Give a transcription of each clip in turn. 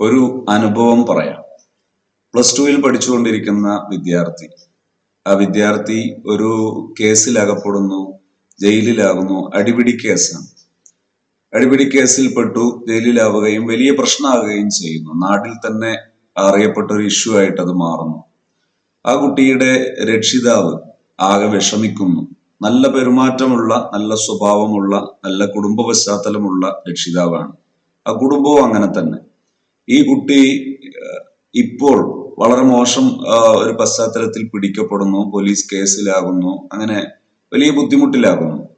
ഒരു അനുഭവം പറയാം. പ്ലസ് ടുവിൽ പഠിച്ചുകൊണ്ടിരിക്കുന്ന വിദ്യാർത്ഥി. ആ വിദ്യാർത്ഥി ഒരു കേസിൽ അകപ്പെടുന്നു ജയിലിലാകുന്നു അടിപിടി കേസാണ്. അടിപിടി കേസിൽ പെട്ടു ജയിലിലാവുകയും വലിയ പ്രശ്നമാകുകയും ചെയ്യുന്നു. നാട്ടിൽ തന്നെ അറിയപ്പെട്ട ഒരു ഇഷ്യൂ ആയിട്ട് അത് മാറുന്നു. ആ കുട്ടിയുടെ രക്ഷിതാവ് ആകെ വിഷമിക്കുന്നു. നല്ല പെരുമാറ്റമുള്ള നല്ല സ്വഭാവമുള്ള നല്ല കുടുംബ പശ്ചാത്തലമുള്ള രക്ഷിതാവാണ്. ആ കുടുംബവും അങ്ങനെ തന്നെ. ഈ കുട്ടി ഇപ്പോൾ വളരെ മോശം ഒരു പശ്ചാത്തലത്തിൽ പിടിക്കപ്പെടുന്നു പോലീസ് കേസിലാകുന്നു അങ്ങനെ വലിയ ബുദ്ധിമുട്ടിലാകുന്നു.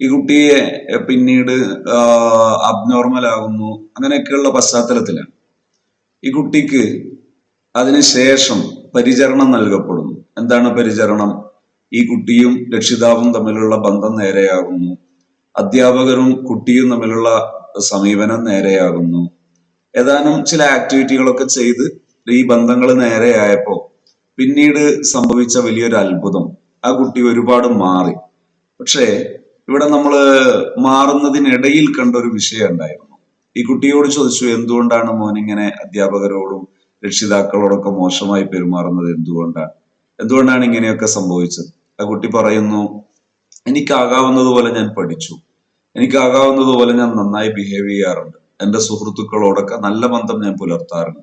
ഈ കുട്ടിയെ പിന്നീട് അബ്നോർമൽ ആകുന്നു അങ്ങനെയൊക്കെയുള്ള പശ്ചാത്തലത്തിലാണ്. ഈ കുട്ടിക്ക് അതിനുശേഷം പരിചരണം നൽകപ്പെടുന്നു. എന്താണ് പരിചരണം? ഈ കുട്ടിയും രക്ഷിതാവും തമ്മിലുള്ള ബന്ധം നേരെയാകുന്നു. അധ്യാപകരും കുട്ടിയും തമ്മിലുള്ള സമീപനം നേരെയാകുന്നു. ഏതാനും ചില ആക്ടിവിറ്റികളൊക്കെ ചെയ്ത് ഈ ബന്ധങ്ങൾ നേരെയായപ്പോ പിന്നീട് സംഭവിച്ച വലിയൊരു അത്ഭുതം. ആ കുട്ടി ഒരുപാട് മാറി. പക്ഷേ ഇവിടെ നമ്മൾ മാറുന്നതിനിടയിൽ കണ്ട ഒരു വിഷയം ഉണ്ടായിരുന്നു. ഈ കുട്ടിയോട് ചോദിച്ചു എന്തുകൊണ്ടാണ് മോൻ ഇങ്ങനെ അധ്യാപകരോടും രക്ഷിതാക്കളോടൊക്കെ മോശമായി പെരുമാറുന്നത്? എന്തുകൊണ്ടാണ് എന്തുകൊണ്ടാണ് ഇങ്ങനെയൊക്കെ സംഭവിച്ചത്? ആ കുട്ടി പറയുന്നു എനിക്കാകാവുന്നതുപോലെ ഞാൻ പഠിച്ചു. എനിക്കാകാവുന്നതുപോലെ ഞാൻ നന്നായി ബിഹേവ് ചെയ്യാറുണ്ട്. എന്റെ സുഹൃത്തുക്കളോടൊക്കെ നല്ല ബന്ധം ഞാൻ പുലർത്താറുണ്ട്.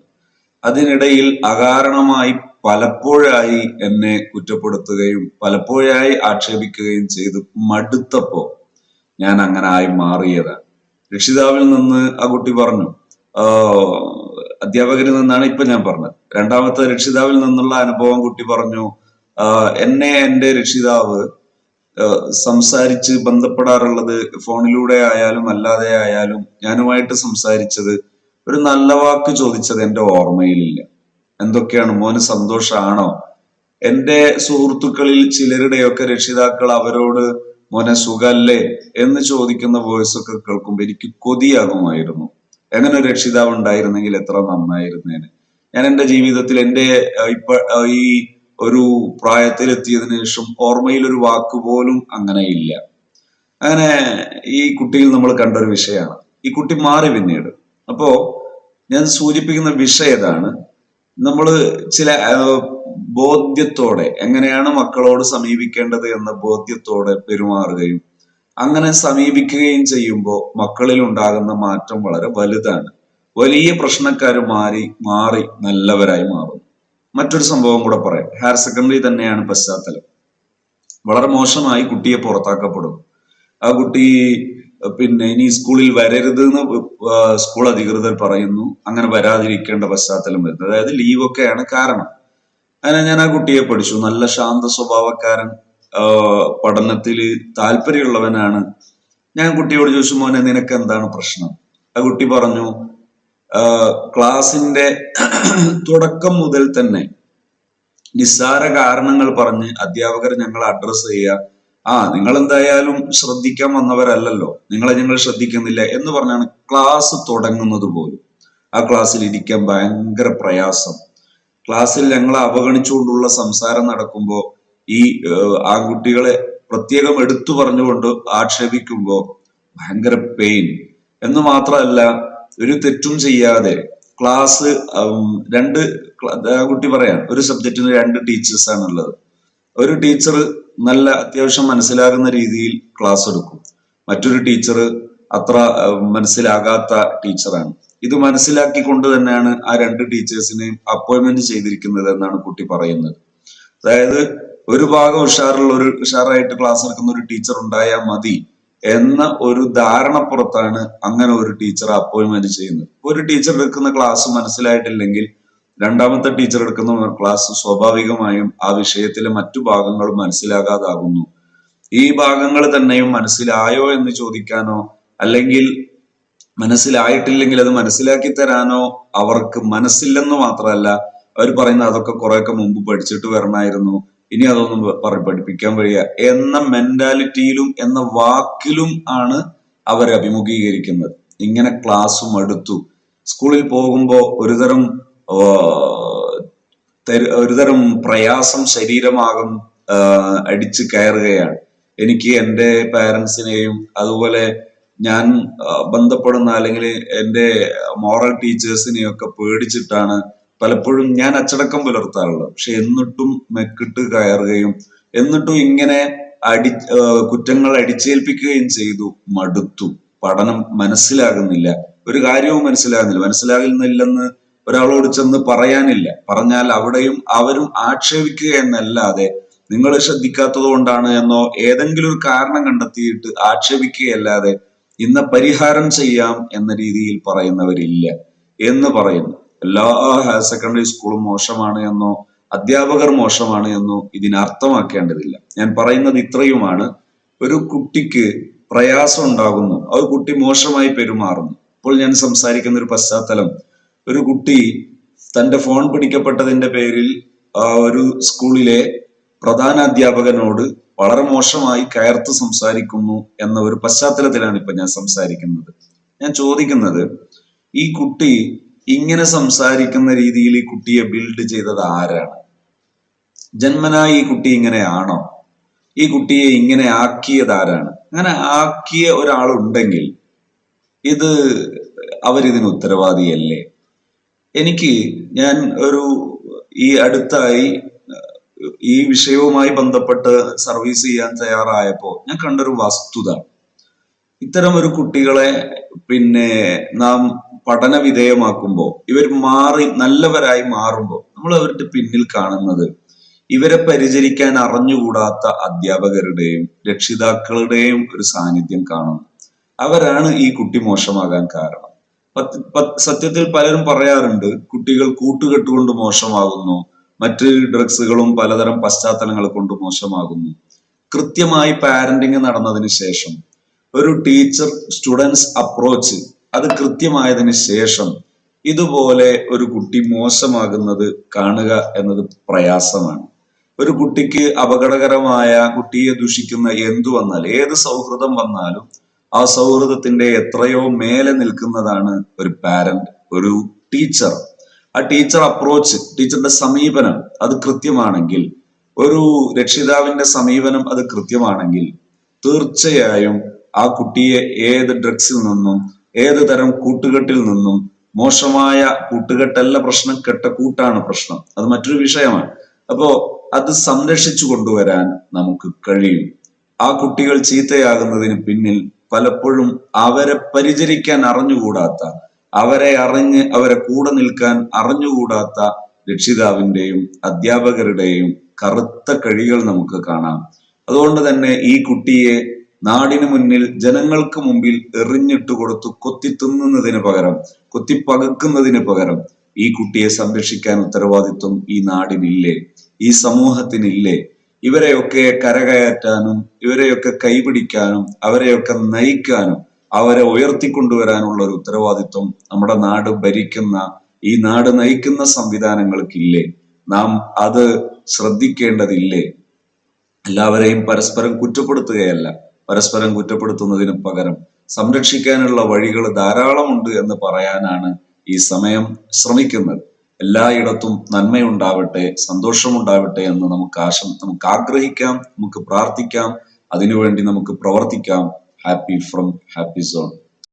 അതിനിടയിൽ അകാരണമായി പലപ്പോഴായി എന്നെ കുറ്റപ്പെടുത്തുകയും പലപ്പോഴായി ആക്ഷേപിക്കുകയും ചെയ്ത് മടുത്തപ്പോ ഞാൻ അങ്ങനെ ആയി മാറിയതാണ് രക്ഷിതാവിൽ നിന്ന് ആ കുട്ടി പറഞ്ഞു അധ്യാപകരിൽ നിന്നാണ് ഇപ്പൊ ഞാൻ പറഞ്ഞത്. രണ്ടാമത്തെ രക്ഷിതാവിൽ നിന്നുള്ള അനുഭവം കുട്ടി പറഞ്ഞു എന്നെ എന്റെ രക്ഷിതാവ് സംസാരിച്ച് ബന്ധപ്പെടാറുള്ളത് ഫോണിലൂടെ ആയാലും അല്ലാതെ ആയാലും ഞാനുമായിട്ട് സംസാരിച്ചത് ഒരു നല്ല വാക്ക് ചോദിച്ചത് എന്റെ ഓർമ്മയിലില്ല. എന്തൊക്കെയാണ്? മോന് സന്തോഷമാണോ എന്റെ സുഹൃത്തുക്കളിൽ ചിലരുടെയൊക്കെ രക്ഷിതാക്കൾ അവരോട് മോനെ സുഖല്ലേ? എന്ന് ചോദിക്കുന്ന വോയിസ് ഒക്കെ കേൾക്കുമ്പോൾ എനിക്ക് കൊതിയാകുമായിരുന്നു. എങ്ങനെ ഒരു രക്ഷിതാവ് ഉണ്ടായിരുന്നെങ്കിൽ എത്ര നന്നായിരുന്നേനെ. ഞാൻ എന്റെ ജീവിതത്തിൽ അഹ് ഇപ്പൊ ഈ ഒരു പ്രായത്തിലെത്തിയതിനു ശേഷം ഓർമ്മയിൽ ഒരു വാക്ക് പോലും അങ്ങനെ ഇല്ല അങ്ങനെ ഈ കുട്ടിയിൽ നമ്മൾ കണ്ട ഒരു വിഷയമാണ്. ഈ കുട്ടി മാറി പിന്നീട്. അപ്പോ ഞാൻ സൂചിപ്പിക്കുന്ന വിഷയം ഇതാണ് നമ്മൾ ചില ബോധ്യത്തോടെ എങ്ങനെയാണ് മക്കളോട് സമീപിക്കേണ്ടത് എന്ന ബോധ്യത്തോടെ പെരുമാറുകയും അങ്ങനെ സമീപിക്കുകയും ചെയ്യുമ്പോൾ മക്കളിൽ ഉണ്ടാകുന്ന മാറ്റം വളരെ വലുതാണ്. വലിയ പ്രശ്നക്കാർ മാറി മാറി നല്ലവരായി മാറും മറ്റൊരു സംഭവം കൂടെ പറയാം. ഹയർ സെക്കൻഡറി തന്നെയാണ് പശ്ചാത്തലം. വളരെ മോശമായി കുട്ടിയെ പുറത്താക്കപ്പെടും. ആ കുട്ടി പിന്നെ ഇനി സ്കൂളിൽ വരരുത് എന്ന് സ്കൂൾ അധികൃതർ പറയുന്നു. അങ്ങനെ വരാതിരിക്കേണ്ട പശ്ചാത്തലം വരുന്നത് അതായത് ലീവൊക്കെയാണ് കാരണം. അങ്ങനെ ഞാൻ ആ കുട്ടിയെ പഠിച്ചു. നല്ല ശാന്ത സ്വഭാവക്കാരൻ പഠനത്തിൽ താല്പര്യമുള്ളവനാണ്. ഞാൻ കുട്ടിയോട് ചോദിച്ചു മോനെ നിനക്ക് എന്താണ് പ്രശ്നം? ആ കുട്ടി പറഞ്ഞു ക്ലാസിന്റെ തുടക്കം മുതൽ തന്നെ നിസ്സാര കാരണങ്ങൾ പറഞ്ഞ് അധ്യാപകർ ഞങ്ങൾ അഡ്രസ്സ് ചെയ്യുക. ആ നിങ്ങൾ എന്തായാലും ശ്രദ്ധിക്കാൻ വന്നവരല്ലല്ലോ. നിങ്ങളെ ഞങ്ങൾ ശ്രദ്ധിക്കുന്നില്ല എന്ന് പറഞ്ഞാണ് ക്ലാസ് തുടങ്ങുന്നത് പോലും. ആ ക്ലാസ്സിൽ ഇരിക്കാൻ ഭയങ്കര പ്രയാസം. ക്ലാസ്സിൽ ഞങ്ങളെ അവഗണിച്ചുകൊണ്ടുള്ള സംസാരം നടക്കുമ്പോൾ ഈ ആൺകുട്ടികളെ പ്രത്യേകം എടുത്തു പറഞ്ഞുകൊണ്ട് ആക്ഷേപിക്കുമ്പോൾ ഭയങ്കര പെയിൻ എന്ന് മാത്രമല്ല ഒരു തെറ്റും ചെയ്യാതെ ക്ലാസ് രണ്ട് കുട്ടി പറയാം ഒരു സബ്ജക്റ്റിന് രണ്ട് ടീച്ചേഴ്സ് ആണുള്ളത്. ഒരു ടീച്ചർ നല്ല അത്യാവശ്യം മനസ്സിലാകുന്ന രീതിയിൽ ക്ലാസ് എടുക്കും. മറ്റൊരു ടീച്ചർ അത്ര മനസ്സിലാകാത്ത ടീച്ചറാണ് ഇത് മനസ്സിലാക്കിക്കൊണ്ട് തന്നെയാണ് ആ രണ്ട് ടീച്ചേഴ്സിനെയും അപ്പോയിന്റ്മെന്റ് ചെയ്തിരിക്കുന്നത് എന്നാണ് കുട്ടി പറയുന്നത്. അതായത് ഒരു ഭാഗം ഉഷാറുള്ള ഒരു ഉഷാറായിട്ട് ക്ലാസ് എടുക്കുന്ന ഒരു ടീച്ചർ ഉണ്ടായാൽ മതി. എന്ന ഒരു ധാരണപ്പുറത്താണ് അങ്ങനെ ഒരു ടീച്ചർ അപ്പോയിന്റ്മെന്റ് ചെയ്യുന്നത്. ഒരു ടീച്ചർ എടുക്കുന്ന ക്ലാസ് മനസ്സിലായിട്ടില്ലെങ്കിൽ രണ്ടാമത്തെ ടീച്ചർ എടുക്കുന്ന ക്ലാസ് സ്വാഭാവികമായും ആ വിഷയത്തിലെ മറ്റു ഭാഗങ്ങൾ മനസ്സിലാകാതാകുന്നു. ഈ ഭാഗങ്ങൾ തന്നെയും മനസ്സിലായോ എന്ന് ചോദിക്കാനോ അല്ലെങ്കിൽ മനസ്സിലായിട്ടില്ലെങ്കിൽ അത് മനസ്സിലാക്കി തരാനോ അവർക്ക് മനസ്സില്ലെന്ന് മാത്രമല്ല അവർ പറയുന്ന അതൊക്കെ കുറെയൊക്കെ മുമ്പ് പഠിച്ചിട്ട് വരണമായിരുന്നു. ഇനി അതൊന്നും പറഞ്ഞ് പഠിപ്പിക്കാൻ വഴിയ എന്ന മെന്റാലിറ്റിയിലും എന്ന വാക്കിലും ആണ് അവരെ അഭിമുഖീകരിക്കുന്നത്. ഇങ്ങനെ ക്ലാസ്സും എടുത്തു സ്കൂളിൽ പോകുമ്പോൾ ഒരുതരം ഒരുതരം പ്രയാസം ശരീരമാകും അടിച്ച് കയറുകയാണ്. എനിക്ക് എന്റെ പാരൻസിനെയും അതുപോലെ ഞാൻ ബന്ധപ്പെടുന്ന അല്ലെങ്കിൽ എന്റെ മോറൽ ടീച്ചേഴ്സിനെയൊക്കെ പേടിച്ചിട്ടാണ് പലപ്പോഴും ഞാൻ അച്ചടക്കം പുലർത്താറുള്ളത് പക്ഷെ എന്നിട്ടും മെക്കിട്ട് കയറുകയും എന്നിട്ടും ഇങ്ങനെ അടി കുറ്റങ്ങൾ അടിച്ചേൽപ്പിക്കുകയും ചെയ്തു. മടുത്തു. പഠനം മനസ്സിലാകുന്നില്ല. ഒരു കാര്യവും മനസ്സിലാകുന്നില്ല. മനസ്സിലാകുന്നില്ലെന്ന് ഒരാളോട് ചെന്ന് പറയാനില്ല. പറഞ്ഞാൽ അവിടെയും അവരും ആക്ഷേപിക്കുക എന്നല്ലാതെ നിങ്ങൾ ശ്രദ്ധിക്കാത്തത് കൊണ്ടാണ് എന്നോ ഏതെങ്കിലും ഒരു കാരണം കണ്ടെത്തിയിട്ട് ആക്ഷേപിക്കുകയല്ലാതെ ഇന്ന് പരിഹാരം ചെയ്യാം എന്ന രീതിയിൽ പറയുന്നവരില്ല എന്ന് പറയുന്നു. എല്ലാ ഹയർ സെക്കൻഡറി സ്കൂളും മോശമാണ് എന്നോ അധ്യാപകർ മോശമാണ് എന്നോ ഇതിന് അർത്ഥമാക്കേണ്ടതില്ല. ഞാൻ പറയുന്നത് ഇത്രയുമാണ്. ഒരു കുട്ടിക്ക് പ്രയാസം ഉണ്ടാകുന്നു. അത് കുട്ടി മോശമായി പെരുമാറുന്നു. ഇപ്പോൾ ഞാൻ സംസാരിക്കുന്ന ഒരു പശ്ചാത്തലം. ഒരു കുട്ടി തന്റെ ഫോൺ പിടിക്കപ്പെട്ടതിന്റെ പേരിൽ ഒരു സ്കൂളിലെ പ്രധാന അധ്യാപകനോട് വളരെ മോശമായി കയർത്ത് സംസാരിക്കുന്നു എന്ന ഒരു പശ്ചാത്തലത്തിലാണ് ഇപ്പൊ ഞാൻ സംസാരിക്കുന്നത്. ഞാൻ ചോദിക്കുന്നത് ഈ കുട്ടി ഇങ്ങനെ സംസാരിക്കുന്ന രീതിയിൽ ഈ കുട്ടിയെ ബിൽഡ് ചെയ്തത് ആരാണ്? ജന്മനാ ഈ കുട്ടി ഇങ്ങനെയാണോ? ഈ കുട്ടിയെ ഇങ്ങനെ ആക്കിയത് ആരാണ്? അങ്ങനെ ആക്കിയ ഒരാളുണ്ടെങ്കിൽ ഇത് അവരിതിന് ഉത്തരവാദിയല്ലേ? എനിക്ക് ഞാൻ ഒരു ഈ അടുത്തായി ഈ വിഷയവുമായി ബന്ധപ്പെട്ട് സർവീസ് ചെയ്യാൻ തയ്യാറായപ്പോൾ ഞാൻ കണ്ടൊരു വസ്തുത. ഇത്തരം ഒരു കുട്ടികളെ പിന്നെ നാം പഠന വിധേയമാക്കുമ്പോൾ ഇവർ മാറി നല്ലവരായി മാറുമ്പോൾ നമ്മൾ അവരുടെ പിന്നിൽ കാണുന്നത് ഇവരെ പരിചരിക്കാൻ അറിഞ്ഞുകൂടാത്ത അധ്യാപകരുടെയും രക്ഷിതാക്കളുടെയും ഒരു സാന്നിധ്യം കാണുന്നു. അവരാണ് ഈ കുട്ടി മോശമാകാൻ കാരണം. സത്യത്തിൽ പലരും പറയാറുണ്ട് കുട്ടികൾ കൂട്ടുകെട്ടുകൊണ്ട് മോശമാകുന്നു മറ്റ് ഡ്രഗ്സുകളും പലതരം പശ്ചാത്തലങ്ങൾ കൊണ്ട് മോശമാകുന്നു. കൃത്യമായി പാരന്റിങ് നടന്നതിന് ശേഷം ഒരു ടീച്ചർ സ്റ്റുഡൻസ് അപ്രോച്ച് അത് കൃത്യമായതിന് ശേഷം ഇതുപോലെ ഒരു കുട്ടി മോശമാകുന്നത് കാണുക എന്നത് പ്രയാസമാണ്. ഒരു കുട്ടിക്ക് അപകടകരമായ കുട്ടിയെ ദുഷിക്കുന്ന എന്തു വന്നാൽ ഏത് സൗഹൃദം വന്നാലും ആ സൗഹൃദത്തിന്റെ എത്രയോ മേലെ നിൽക്കുന്നതാണ് ഒരു പാരന്റ് ഒരു ടീച്ചർ ആ ടീച്ചർ അപ്രോച്ച് ടീച്ചറുടെ സമീപനം അത് കൃത്യമാണെങ്കിൽ ഒരു രക്ഷിതാവിന്റെ സമീപനം അത് കൃത്യമാണെങ്കിൽ തീർച്ചയായും ആ കുട്ടിയെ ഏത് ഡ്രഗ്സിൽ നിന്നും ഏത് തരം കൂട്ടുകെട്ടിൽ നിന്നും മോശമായ കൂട്ടുകെട്ടല്ല പ്രശ്നം കെട്ട കൂട്ടാണ് പ്രശ്നം. അത് മറ്റൊരു വിഷയമാണ്. അപ്പോ അത് സംരക്ഷിച്ചു കൊണ്ടുവരാൻ നമുക്ക് കഴിയും. ആ കുട്ടികൾ ചീത്തയാകുന്നതിന് പിന്നിൽ പലപ്പോഴും അവരെ പരിചരിക്കാൻ അറിഞ്ഞുകൂടാത്ത അവരെ അറിഞ്ഞ് അവരെ കൂടെ നിൽക്കാൻ അറിഞ്ഞുകൂടാത്ത രക്ഷിതാവിന്റെയും അധ്യാപകരുടെയും കറുത്ത കഴികൾ നമുക്ക് കാണാം. അതുകൊണ്ട് തന്നെ ഈ കുട്ടിയെ നാടിന് മുന്നിൽ ജനങ്ങൾക്ക് മുമ്പിൽ എറിഞ്ഞിട്ട് കൊടുത്തു കൊത്തി തിന്നുന്നതിന് പകരം കൊത്തി പകക്കുന്നതിന് പകരം ഈ കുട്ടിയെ സംരക്ഷിക്കാൻ ഉത്തരവാദിത്വം ഈ നാടിനില്ലേ ഈ സമൂഹത്തിനില്ലേ? ഇവരെയൊക്കെ കരകയറ്റാനും ഇവരെയൊക്കെ കൈപിടിക്കാനും അവരെയൊക്കെ നയിക്കാനും അവരെ ഉയർത്തിക്കൊണ്ടുവരാനുള്ള ഒരു ഉത്തരവാദിത്വം നമ്മുടെ നാട് ഭരിക്കുന്ന ഈ നാട് നയിക്കുന്ന സംവിധാനങ്ങൾക്കില്ലേ? നാം അത് ശ്രദ്ധിക്കേണ്ടതില്ലേ? എല്ലാവരെയും പരസ്പരം കുറ്റപ്പെടുത്തുകയല്ല. പരസ്പരം കുറ്റപ്പെടുത്തുന്നതിന് പകരം സംരക്ഷിക്കാനുള്ള വഴികൾ ധാരാളമുണ്ട് എന്ന് പറയാനാണ് ഈ സമയം ശ്രമിക്കുന്നത്. എല്ലായിടത്തും നന്മയുണ്ടാവട്ടെ സന്തോഷമുണ്ടാവട്ടെ എന്ന് നമുക്ക് ആശം നമുക്ക് ആഗ്രഹിക്കാം നമുക്ക് പ്രാർത്ഥിക്കാം അതിനുവേണ്ടി നമുക്ക് പ്രവർത്തിക്കാം. Happy from happy zone